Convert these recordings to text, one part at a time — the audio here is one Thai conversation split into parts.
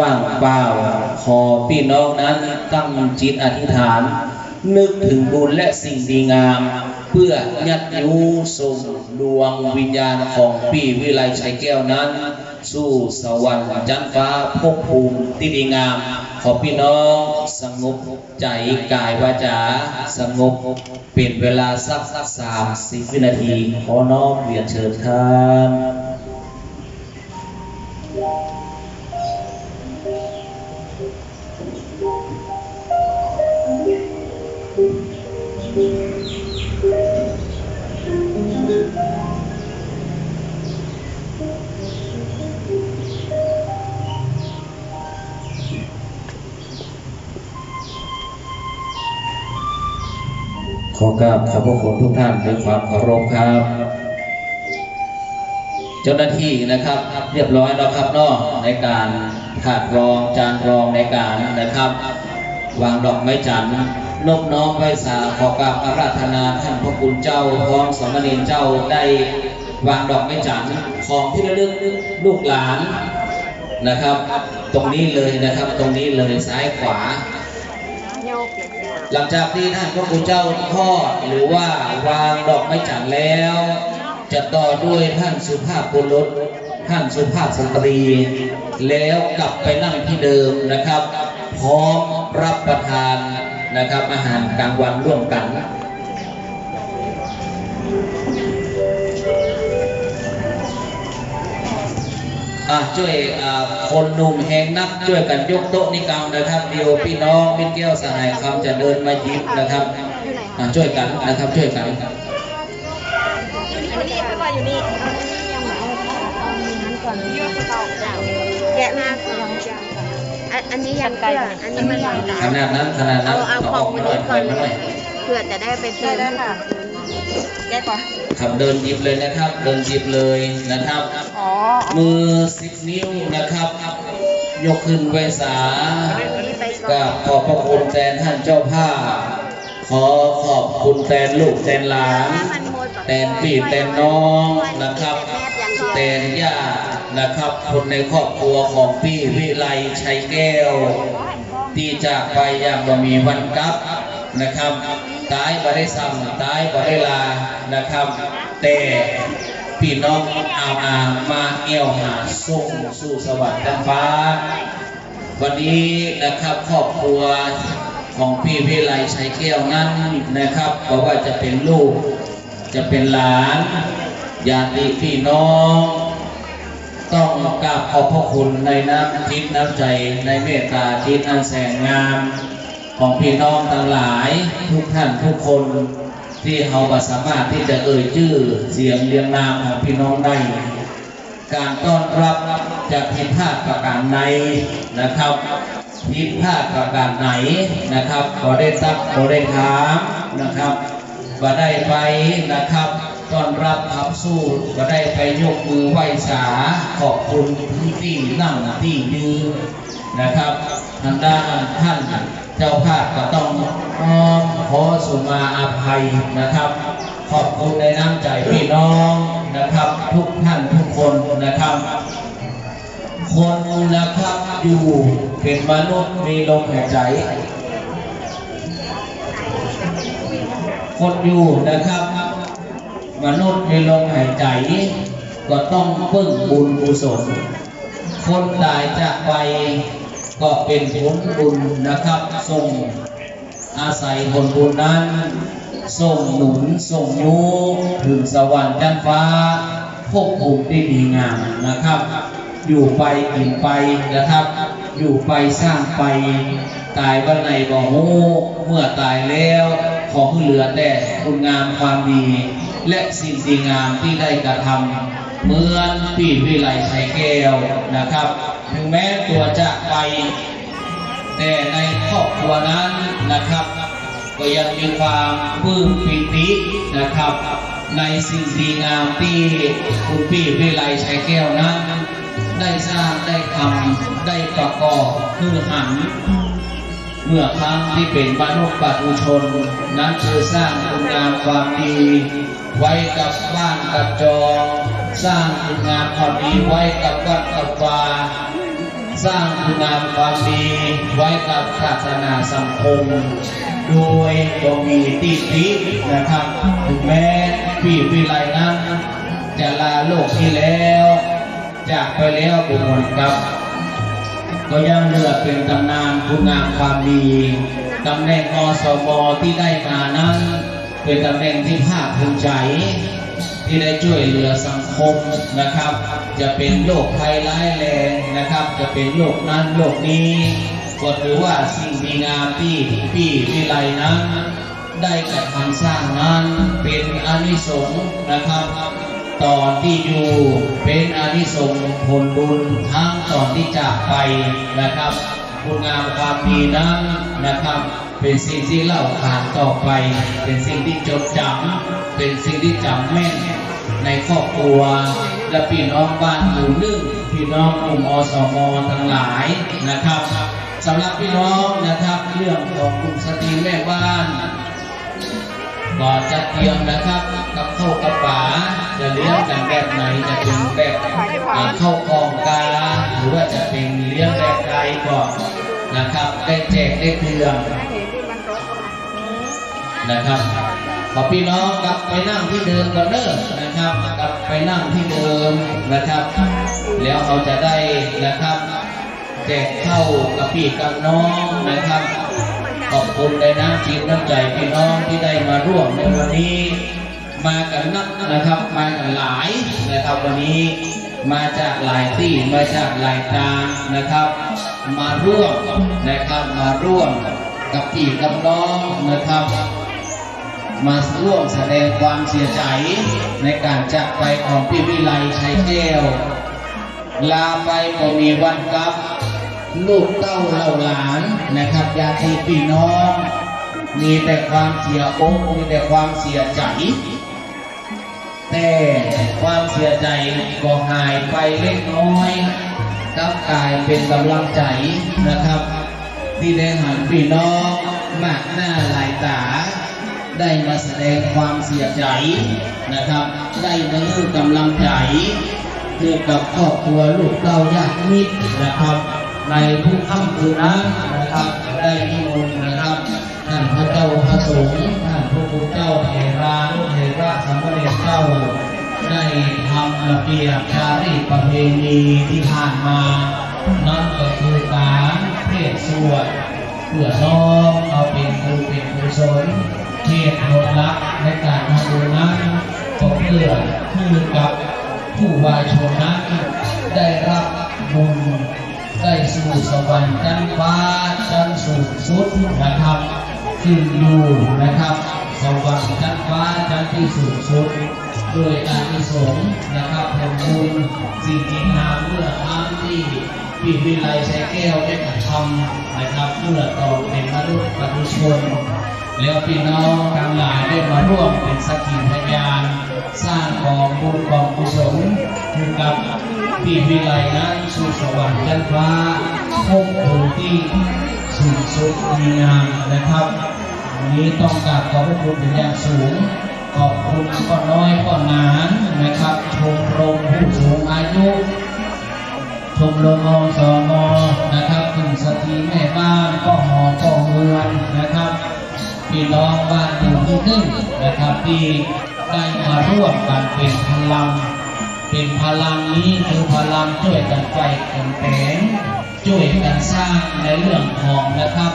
ว่างเปล่า ขอพี่น้องนั้นตั้งจิตอธิษฐาน นึกถึงบุญและสิ่งดีงาม เพื่อยัดยูส่งดวงวิญญาณของพี่วิไลชัยแก้วนั้น สู่สวรรค์จันทร์ฟ้าภพภูมิที่ดีงาม ขอพี่น้องสงบใจกายวาจาสงบเป็นเวลาสักสามสิบวินาที ขอน้อมเรียนเชิญครับ ขอกราบขอบพระคุณทุกท่านด้วยความเคารพครับ เจ้าหน้าที่นะครับเรียบร้อยแล้วครับเนอกในการถาดรองจานรองในการนะครับ วางดอกไม้จันทร์นบน้อมไว้สาขอกราบอาราธนาท่านพระคุณเจ้าพร้อมสมเณรเจ้าได้วางดอกไม้จันทร์ของที่ระลึกลูกหลานนะครับ ตรงนี้เลยนะครับตรงนี้เลยซ้ายขวา หลังจากที่ท่านพระคุณเจ้าทอดหรือว่าวางดอกไม้จันทร์แล้ว จะต่อด้วยท่านสุภาพบุรุษท่านสุภาพสตรี แล้วกลับไปนั่งที่เดิมนะครับ พร้อมรับประทานนะครับอาหารกลางวันร่วมกัน ช่วยอ่าคนหนุ่มแหงนักช่วยกันยกโต๊ะนิกรรมนะครับเดียวพี่น้องมิตรแก้วสหายคำจะเดินมาหยิบนะครับอะช่วยกันนะครับช่วยกันอันนี้ไปว่าอยู่นี่ยืดเตาแกะมาก่อนอันอันนี้ยังเพื่ออันนี้มันขนาดนั้นขนาดนั้เอานเอาขอองอกมามาหน่นี้อยก่อนมาหน่อยเพื่อจะได้ไปเติม แกะก่อนครับเดินหยิบเลยนะครับ เดินหยิบเลยนะครับ อ๋อมือสิบนิ้วนะครับ ยกขึ้นไว้สานี่ไปก่ก็อนขอบพระคุณแทนท่านเจ้าภาพขอขอบคุณแทนลูกแทนหลานแทนพี่แทนน้องนะครับแทนญาตินะครับ คนในครอบครัวของพี่วิไลชัยแก้ว ที่จากไปอย่างบ่มีวันกลับนะครับ ตายบ่ได้ซ้ำตายบ่ได้ลานะครับ แต่พี่น้องเอาอามาเอี่ยวหาส่งสู่สวรรค์ดังฟ้า วันนี้นะครับครอบครัวของพี่วิไลชัยแก้วนั้นนะครับเพราะว่าจะเป็นลูกจะเป็นหลานญาติพี่น้อง ต้องกราบขอบพระคุณในน้ำทิพย์น้ำใจในเมตตาจิตอันแสนงาม ของพี่น้องทั้งหลายทุกท่านทุกคนที่เขาก็สามารถที่จะเอ่ยชื่อเสียงเรียงนามของพี่น้องได้ การต้อนรับจะผิดพลาดประการใดนะครับผิดพลาดประการไหนนะครับก็ได้ตักก็ได้ถามนะครับก็ได้ไปนะครับต้อนรับขับสู้ก็ได้ไปยกมือไหว้สาขอบคุณที่นั่งที่ยืนนะครับทางด้านท่าน เจ้าภาพก็ต้องน้อมขอสุมาอาภัยนะครับ ขอบคุณในน้ำใจพี่น้องนะครับ ทุกท่านทุกคนนะครับ คนนะครับอยู่เป็นมนุษย์มีลมหายใจ คนอยู่นะครับ มนุษย์มีลมหายใจ ก็ต้องพิ่งบุญกุศลคนตายจากไป ก็เป็นผลบุญนะครับส่งอาศัยผลบุญนั้นส่งหนุนส่งยูถึงสวรรค์ด้านฟ้าพวกภูมิได้ดีงามนะครับ อยู่ไปกินไปนะครับ อยู่ไปสร้างไป ตายวันไหนบ่ฮู้เมื่อตายแล้วขอให้เหลือแต่คุณงามความดี และสิ่งดีงามที่ได้กระทำเหมือนพี่วิไลชัยแก้วนะครับ ถึงแม้ตัวจะไป แต่ในครอบครัวนั้นนะครับ ก็ยังมีความปลื้มปิตินะครับ ในสิ่งดีงามที่คุณพี่วิไลชัยแก้วนั้นได้สร้างได้ทำได้ประกอบคือหันเมื่อครั้งที่เป็นมนุษย์ปัตุชน นั้นคือสร้างคุณงามความดี ไว้กับบ้านกับจอง สร้างคุณงามความดีไว้กับวัดกับวาสร้างคุณงามความดีไว้กับศาสนาสังคม โดยก็มีติตินะครับถึงแม้พี่วิไลนั้นจะลาโลกที่แล้วจากไปแล้วบุญหมดครับ ก็ยังเหลือเป็นตำนานคุณงามความดีตำแหน่งอสมที่ได้มานั้น เป็นตำแหน่งที่ภาคภูมิใจ ที่ได้ช่วยเหลือสังคมนะครับ จะเป็นโรคภัยร้ายแรงนะครับ จะเป็นโรคนั้นโรคนี้ก็ถือว่าสิ่งดีงามที่พี่วิไลนั้นได้กระทำสร้างนั้นเป็นอนิสงส์นะครับตอนที่อยู่เป็นอนิสงส์ผลบุญทั้งตอนที่จากไปนะครับคุณงามความดีนั้นนะครับ เป็นสิ่งที่เล่าขานต่อไป เป็นสิ่งที่จดจำเป็นสิ่งที่จำแม่น ในครอบครัว และพี่น้องบ้านหมู่หนึ่งพี่น้องกลุ่มอสมทั้งหลายนะครับสำหรับพี่น้องนะครับเรื่องของกลุ่มสตรีแม่บ้านก็จะเตรียมนะครับกับข้าวกับป๋าจะเลี้ยงกันแบบไหนจะเป็นแบบอ่าข้ากองกาหรือว่าจะเป็นเลี้ยงแบบใดก่อนนะครับได้แจกได้เตือนนะครับ ขอพี่น้องกลับไปนั่งที่เดิมก่อนเด้อนะครับกลับไปนั่งที่เดิมนะครับ แล้วเขาจะได้นะครับ แจกเข้ากับพี่กับน้องนะครับ ขอบคุณในน้ำจิตน้ำใจพี่น้องที่ได้มาร่วมในวันนี้ มากันนักนะครับมากันหลายนะครับวันนี้มาจากหลายที่มาจากหลายทางนะครับ มาร่วมนะครับมาร่วมกับพี่กับน้องนะครับ มาร่วมแสดงความเสียใจในการจากไปของพี่วิไลชัยแก้ว ลาไปก็มีวันกลับ ลูกเต้าเหล่าหลานนะครับญาติพี่น้อง มีแต่ความเสียอกมีแต่ความเสียใจ แต่ความเสียใจก็หายไปเล็กน้อยกับกลายเป็นกำลังใจนะครับ ที่ได้หันพี่น้องมากหน้าหลายตา ได้มาแสดงความเสียใจนะครับ ได้มาเลื่อกำลังใจเกี่ยวกับครอบครัวลูกเต้าญาติมิตรนะครับ ในทุกค่ำคืนนั้นนะครับ ได้นิมนต์นะครับท่านพระเจ้าพระสงฆ์ท่านพระคุณเจ้าเทรานุเทระสามเณรเจ้าได้ทำระเบียบจารีตประเพณีที่ผ่านมานั่นก็คือการเทศสวดเพื่อน้อมเอาเป็นครูเป็นกุศล เทศโนรักในการทำบุญนั้นก็เพื่อคือกับผู้วายชนนั้นได้รับบุญได้สู่สวรรค์ชั้นฟ้าชั้นสูงสุดนะครับขึ้นอยู่นะครับ สวรรค์ชั้นฟ้าชั้นที่สูงสุดโดยอานิสงส์นะครับผลบุญสิ่งที่งาเมื่อครั้งที่ปีวิไลชัยแก้วได้กระทำนะครับเมื่อตอเป็นมนุษย์ปฏิชน แล้วพี่น้องทั้งหลายได้มาร่วมเป็นสักขีพยาน สร้างกองบุญกองกุศลคือกับปีวิไลนั้นสู่สวรรค์ชั้นฟ้าพบภูมิที่สูงสุดดีงามนะครับวันนี้ต้องกราบขอบพระคุณเป็นอย่างสูง ขอบคุณก็น้อยก็นานนะครับชมรมผู้สูงอายุชมรมอสมนะครับกลุ่มสตรีแม่บ้านก็หอก็เมืองนะครับ พี่น้องบ้านอยู่ที่นึ่งนะครับที่ได้มาร่วมกันเป็นพลัง เป็นพลังนี้คือพลังช่วยกันไปกันแผงช่วยกันสร้างในเรื่องของนะครับ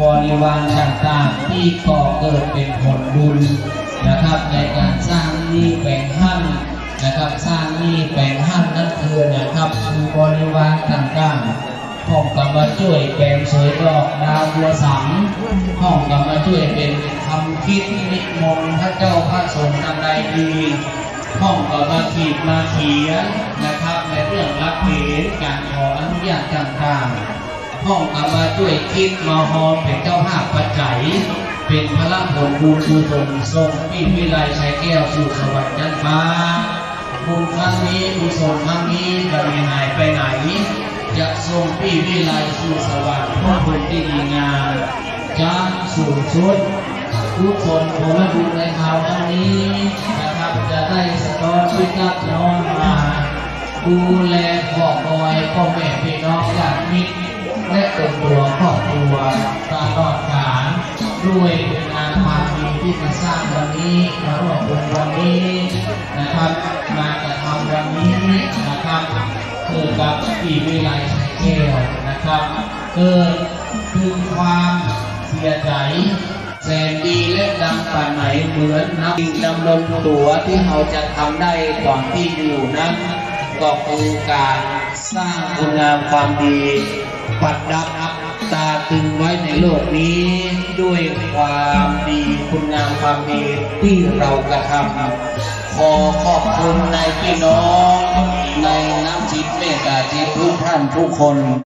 บริวารต่างๆที่ก่อเกิดเป็นผลบุญนะครับในการสร้างนี้แบ่งหั่นนะครับสร้างนี้แบ่งหั่นนั่นคือนะครับคือบริวารต่างๆ ห้องก็มาช่วยแบ่งสวยดอกดาวบัวสังห้องก็มาช่วยเป็นคำคิดนิมนต์พระเจ้าพระสงฆ์ทำใดดีห้องก็มาขีดมาเขียนนะครับในเรื่องรับเขีนการขออนุญาตต่างๆห้องก็มาช่วยคิดมาฮอมเป็นเจ้าภาพปัจจัยเป็นพระผลบุญกุศลทรงปีวิไลชัยแก้วสู่สวรรค์ชั้นฟ้าบุญครั้งนี้กุศลครั้งนี้จะไม่หายไปไหน จะทรงปีวิไลสู่สวรรค์พระบุที่ดีงามจะสูงสุดทุกคนผลบุญในคราวนี้นะครับจะได้สะท้อนพิทักษ์น้อมมาดูแลครอบครัวพ่อแม่พี่น้องญาติมิตรและตัวตัวครอบครัวตลอดกาลด้วยงานความดีที่มาสร้างวันนี้มาร่วมบุญวันนี้นะครับ มากระทำวันนี้นะครับ เกิดกับปีวิไลชัยแก้วนะครับ เกิดถึงความเสียใจแสนดีและดังป่านไหนเหมือนนักสิ่งดำรงตัวที่เราจะทำได้ก่อนที่อยู่นั้น ก็คือการสร้างคุณงามความดี ปัดดับตาตึงไว้ในโลกนี้ ด้วยความดีคุณงามความดีที่เรากระทำ ขอขอบคุณในพี่น้อง ในน้ำจิตเมตตาจิตทุกท่านทุกคน